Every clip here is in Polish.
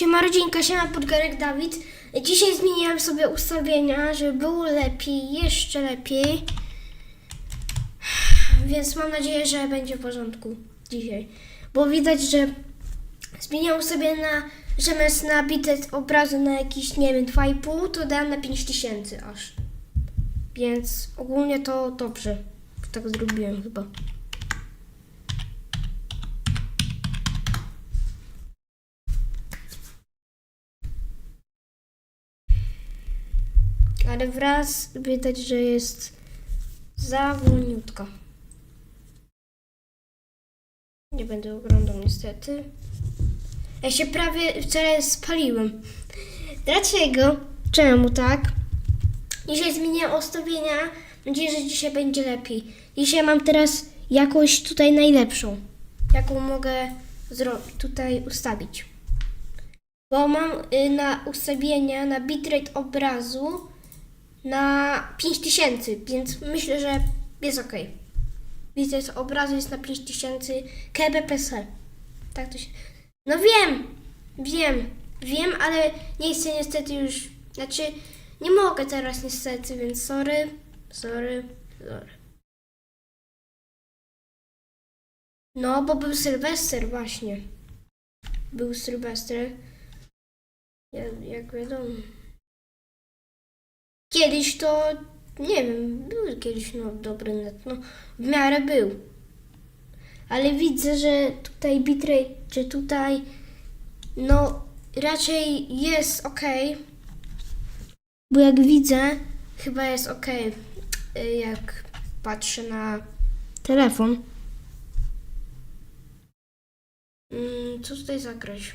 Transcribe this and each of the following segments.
Siema rodzinka, siema podgarek Dawid. Dzisiaj zmieniłem sobie ustawienia, żeby było lepiej, jeszcze lepiej. Więc mam nadzieję, że będzie w porządku dzisiaj. Bo widać, że zmieniłem sobie na zamiast na bitet obrazu na jakiś, nie wiem, 2,5, to dałem na 5000 aż. Więc ogólnie to dobrze. Tak zrobiłem chyba. Ale wraz widać, że jest za wolniutko. Nie będę oglądał niestety. Ja się prawie wczoraj spaliłem. Dlaczego? Czemu tak? Dzisiaj zmieniam ustawienia. Mam nadzieję, że dzisiaj będzie lepiej. Dzisiaj mam teraz jakość tutaj najlepszą. Jaką mogę tutaj ustawić. Bo mam y, na ustawienia, na bitrate obrazu na 5000, więc myślę, że jest ok. Bitrate obrazu jest na 5000 kbps. Tak to się... No wiem, wiem, wiem, ale nie chcę niestety już, znaczy nie mogę teraz niestety, więc sorry, sorry, sorry. No, bo był Sylwester właśnie. Był Sylwester. Jak, jak wiadomo. Kiedyś to, nie wiem, był kiedyś no, dobry net, no w miarę był. Ale widzę, że tutaj bitrate, że tutaj no raczej jest ok. Bo jak widzę, chyba jest ok, jak patrzę na telefon. Mm, co tutaj zagrać?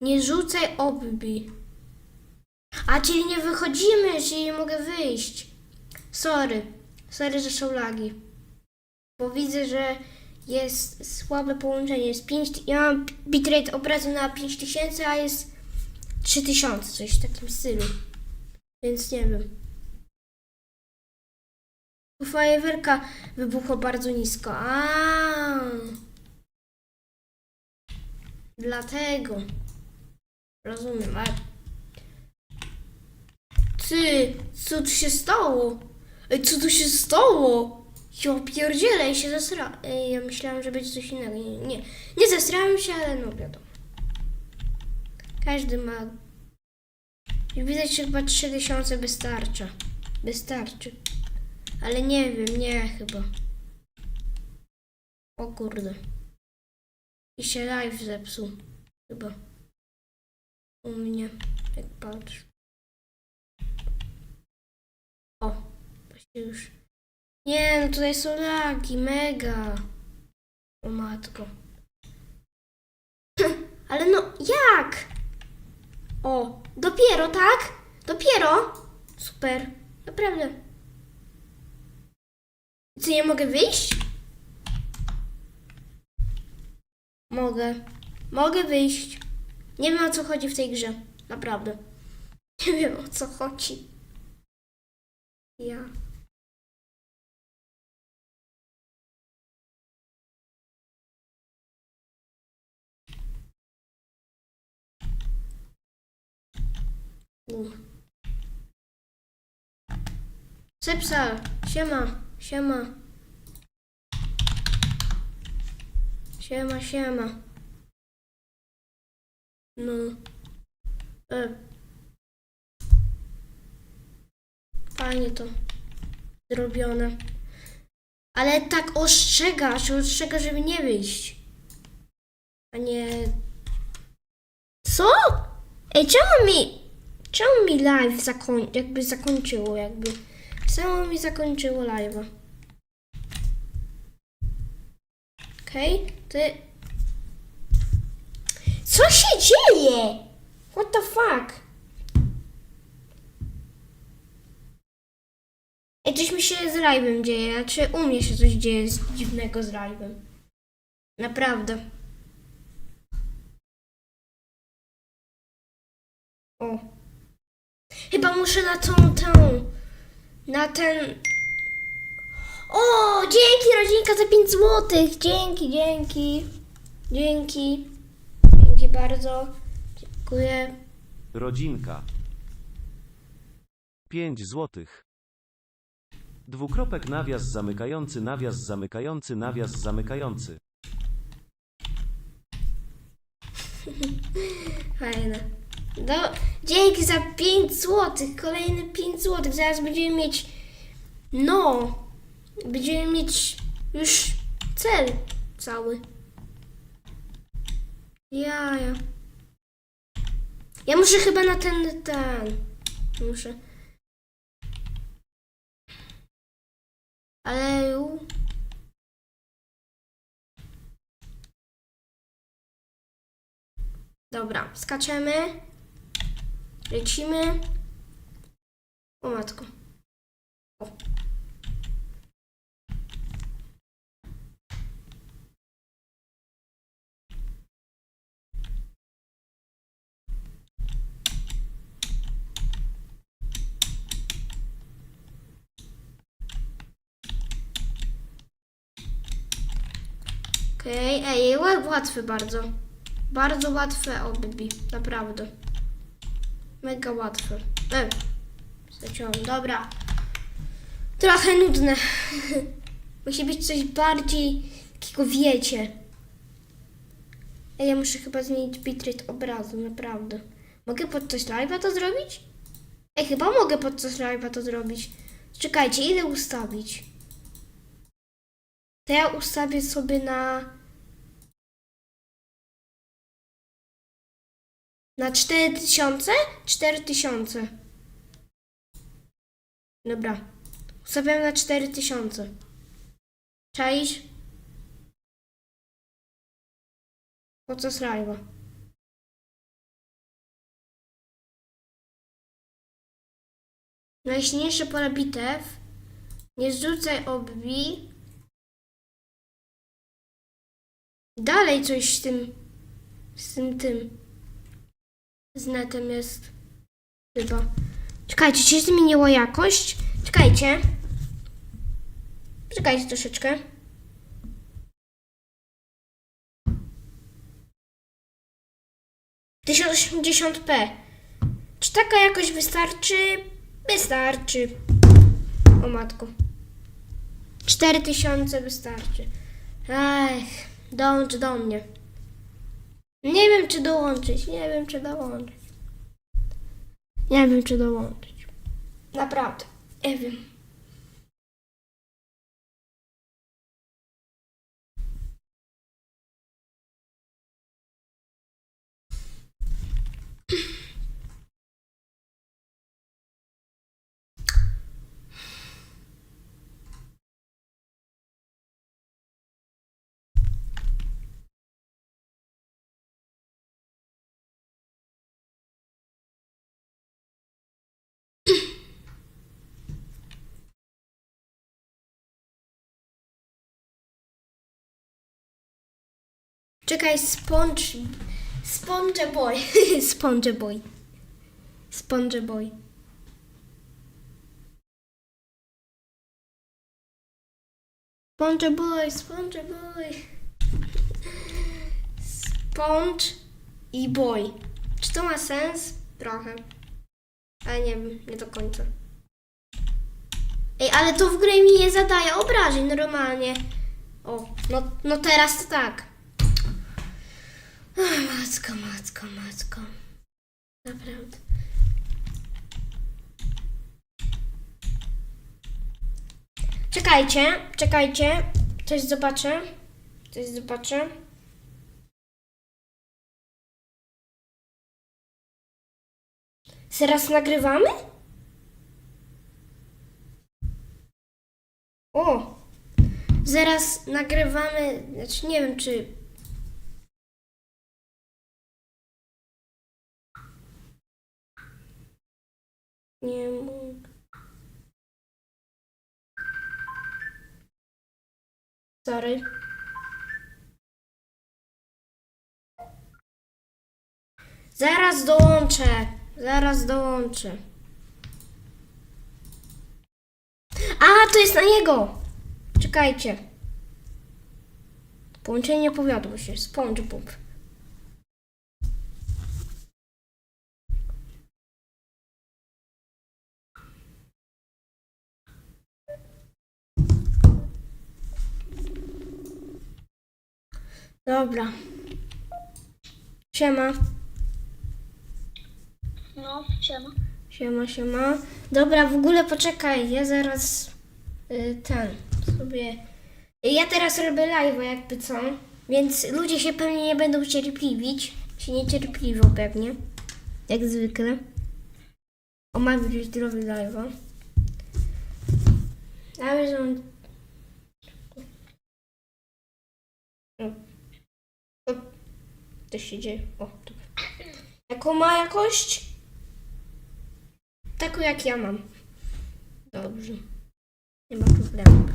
Nie rzucaj obbi. A, czyli nie wychodzimy, czyli nie mogę wyjść. Sorry. Sorry, że są lagi. Bo widzę, że jest słabe połączenie. Jest 5, ja mam bitrate obrazu na 5000, a jest 3000, coś w takim stylu. Więc nie wiem. Fajerwerka wybuchła bardzo nisko. A. Dlatego. Rozumiem, ale ty, co tu się stało? Ej, co tu się stało? Ja pierdzielę, ja się zesra... Ej, ja myślałam, że będzie coś innego. Nie, nie, nie zesrałem się, ale no wiadomo. Każdy ma... I widać, chyba 3000 wystarcza. Wystarczy. Ale nie wiem, nie chyba. O kurde. I się live zepsuł. Chyba. U mnie, jak patrz. O, właśnie już. Nie, no tutaj są lagi, mega. O matko. Ale no, jak? O, dopiero, tak? Dopiero? Super, naprawdę. Co, nie mogę wyjść? Mogę. Mogę wyjść. Nie wiem o co chodzi w tej grze. Naprawdę. Nie wiem o co chodzi. Ja. U. Sepsa, siema, siema. Siema, siema. No. E. Fajnie to zrobione. Ale tak ostrzegasz, ostrzega, żeby nie wyjść. A nie... Co? Ej, czemu mi... Czemu mi live zakoń... jakby zakończyło, jakby... Samo mi zakończyło live'a. Okej, okay, ty... Co się dzieje? What the fuck? Ej, coś mi się z live'em dzieje, czy u mnie się coś dzieje z dziwnego z live'em. Naprawdę. O. Chyba muszę na tą, tą, na ten... O, dzięki rodzinka za 5 złotych. Dzięki, dzięki. Dzięki. Dzięki bardzo. Dziękuję. Rodzinka. 5 złotych. Dwukropek nawias zamykający, nawias zamykający, nawias zamykający. Fajne. Do, dzięki za 5 zł. Kolejne 5 zł. Zaraz będziemy mieć. No. Będziemy mieć już cel cały. Jaja. Ja muszę chyba na ten. ten. Muszę. Dobra, skaczemy. Lecimy. O matko. O. Okej, ej, ła- łatwe bardzo. Bardzo łatwe obybi, naprawdę. Mega łatwe. E, straciłam, dobra. Trochę nudne. Musi być coś bardziej takiego wiecie. Ja muszę chyba zmienić bitrate obrazu, naprawdę. Mogę podczas live'a to zrobić? Ej, chyba mogę podczas live'a to zrobić. Czekajcie, ile ustawić? To ja ustawię sobie na... Na 4000? 4000. Dobra. Ustawiam na 4000. Czaisz? Podczas live'a. Najsilniejsze pole bitew. Nie zrzucaj obbi. Dalej coś z tym. Z tym tym. Z netem jest. Chyba. Czekajcie, czy się zmieniła jakość? Czekajcie. Czekajcie troszeczkę. Tysiąc osiemdziesiąt p Czy taka jakość wystarczy? Wystarczy. O matko. 4000 wystarczy. Ech, dołącz do mnie. Nie wiem, czy dołączyć. Nie wiem, czy dołączyć. Nie wiem, czy dołączyć. Naprawdę. Nie wiem. Czekaj, sponge. Sponge boy. sponge boy. Sponge boy. Sponge boy, sponge boy. Sponge i boy. Czy to ma sens? Trochę. Ale nie wiem, nie do końca. Ej, ale to w grze mi nie zadaje obrażeń normalnie. O, no, no teraz to tak. Ach, Matko, matko, matko. Naprawdę. Czekajcie, czekajcie. Coś zobaczę. Coś zobaczę. Zaraz nagrywamy? O! Zaraz nagrywamy. Znaczy, nie wiem, czy Nie mogę. Sorry. Zaraz dołączę. Zaraz dołączę. A, to jest na niego. Czekajcie. Połączenie nie powiodło się. SpongeBob. Dobra. Siema. No, siema. Siema, siema. Dobra, w ogóle poczekaj, ja zaraz y, ten sobie. Ja teraz robię live, jakby co. Więc ludzie się pewnie nie będą cierpliwić. Się niecierpliwią pewnie. Jak zwykle. Omawiać zdrowy live'a. Ale że on... O. O. Co się dzieje? O. Jaką ma jakość? Taką jak ja mam. Dobrze. Nie ma problemu.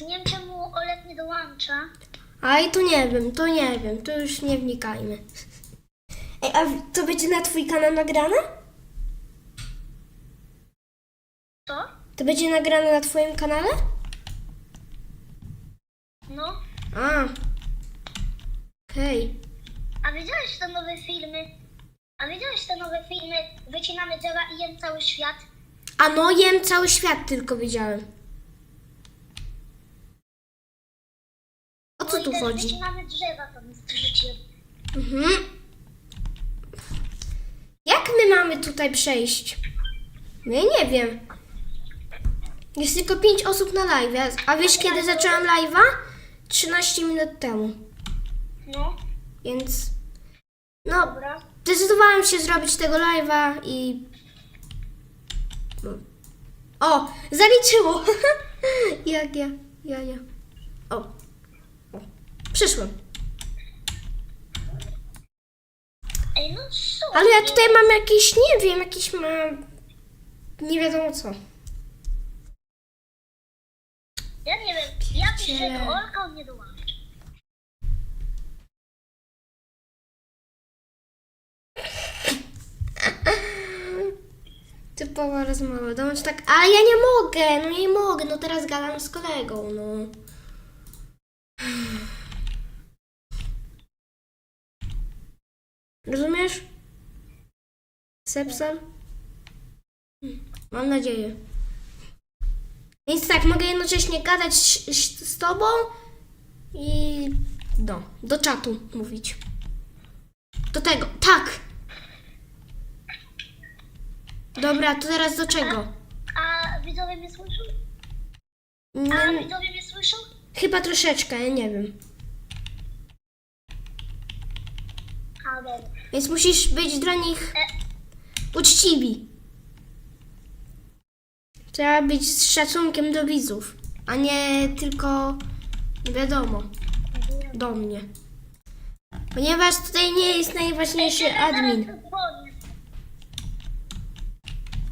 Nie wiem czemu Olek nie dołącza. A i to nie wiem, to nie wiem, to już nie wnikajmy. Ej, a to będzie na twój kanał nagrane? Co? To będzie nagrane na twoim kanale? No. A. Okej. A widziałeś te nowe filmy? A widziałeś te nowe filmy? Wycinamy drzewa i jem cały świat. A no, jem cały świat tylko widziałem. O co no i tu też chodzi? Wycinamy drzewa, to mi. Mhm. Jak my mamy tutaj przejść? Ja nie wiem. Jest tylko 5 osób na live. A wiesz kiedy zacząłem live'a? 13 minut temu. No, Więc no, dobra. zdecydowałam się zrobić tego live'a i no. o, zaliczyło. Jak ja, ja, ja. O. o. Przyszłem. Ej, no? Ale ja tutaj mam jakieś, nie wiem, jakieś mam nie wiadomo co. Ja nie wiem. Ja piszę do Olka, on nie dołącza. Typowa rozmowa. Dołącz tak, ale ja nie mogę, no nie mogę, no teraz gadam z kolegą, no. Rozumiesz? Sepsal? Mam nadzieję. Więc tak, mogę jednocześnie gadać z tobą i do, do czatu mówić. Do tego, tak! Dobra, to teraz do czego? A widzowie mnie słyszą? A Nie, widzowie mnie słyszą? chyba troszeczkę, ja nie wiem. A dobra. Więc musisz być dla nich uczciwi. Trzeba być z szacunkiem do widzów, a nie tylko, wiadomo, do mnie. Ponieważ tutaj nie jest najważniejszy admin. Zaraz zadzwonię.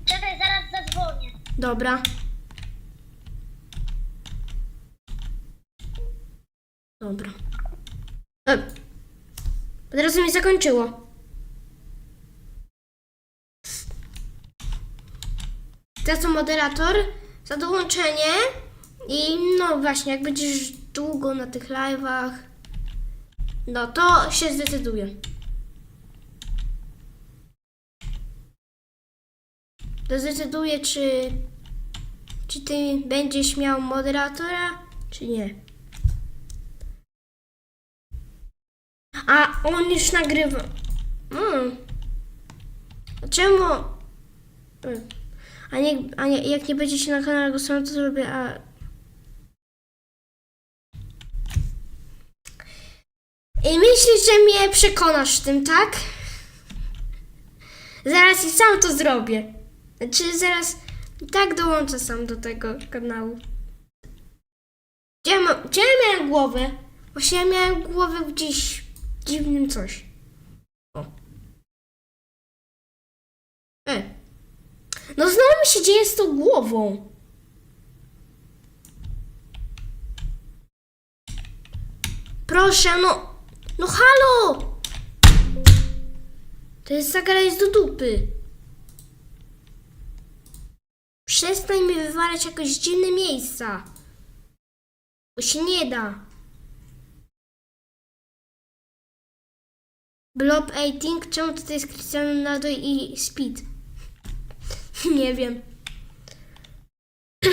Czekaj, zaraz zadzwonię. Dobra. Dobra. E, Od razu mi zakończyło. Teraz to moderator za dołączenie i no właśnie, jak będziesz długo na tych live'ach, no to się zdecyduje. To zdecyduje, czy czy ty będziesz miał moderatora, czy nie? A on już nagrywa. Mm. Czemu? Mm. A, nie, a nie, jak nie będziecie na kanale głosować, to zrobię. A... I myślisz, że mnie przekonasz tym, tak? Zaraz i sam to zrobię. Znaczy zaraz tak dołączę sam do tego kanału. Gdzie, ma, gdzie ja miałem głowę? Właśnie ja miałem głowę gdzieś dziwnym coś. O. E. No znowu mi się dzieje z tą głową. Proszę, no. No halo! To jest zagra jest do dupy. Przestań mi wywalać jakoś dziwne miejsca. Bo się nie da. Blob 18? Czemu tutaj jest Cristiano Ronaldo i Speed? nie wiem.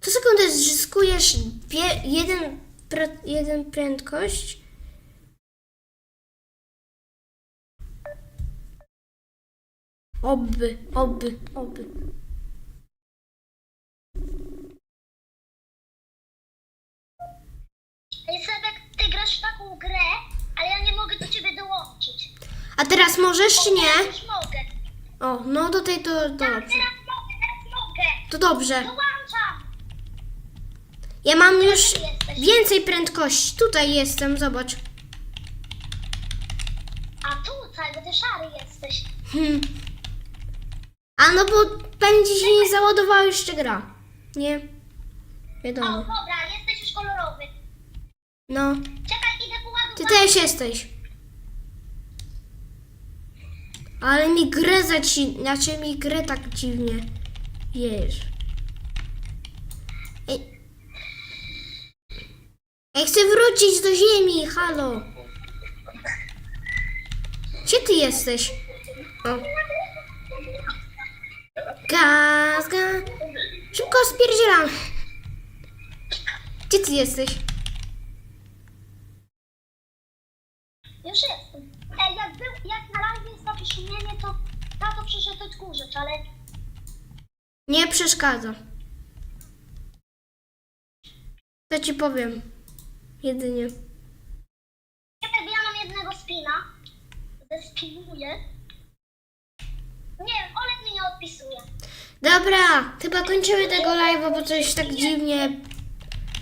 Co sekundę zyskujesz jeden, jeden prędkość. Oby, oby, oby. Ej, Sebek, ty grasz w taką grę, ale ja nie mogę do ciebie dołączyć. A teraz możesz czy nie? Już mogę. O, no do tej to Tak, dobrze. teraz mogę, teraz mogę. To dobrze. Dołączam. Ja mam już więcej prędkości. Tutaj jestem, zobacz. A tutaj, bo ty szary jesteś. Hmm. A no bo ci się nie załadowała jeszcze gra. Nie? O, Wiadomo. dobra, jesteś już kolorowy. No. Czekaj, idę poładować. Ty też jesteś. Ale mi grę zaci... Znaczy mi grę tak dziwnie. Jesz. Ej. Ej, chcę wrócić do ziemi, halo. Gdzie ty jesteś? O. Gaz, gaz. Szybko spierdzielam. Gdzie ty jesteś? Już jestem. Ej, jak, był, jak na live jest takie szumienie, to tato przyszedł odkurzać, ale Nie przeszkadza. To ci powiem. Jedynie. Ja mam jednego spina. Zespinuję. Nie, Olek mi nie odpisuje. Dobra, chyba kończymy tego live'a, bo coś tak dziwnie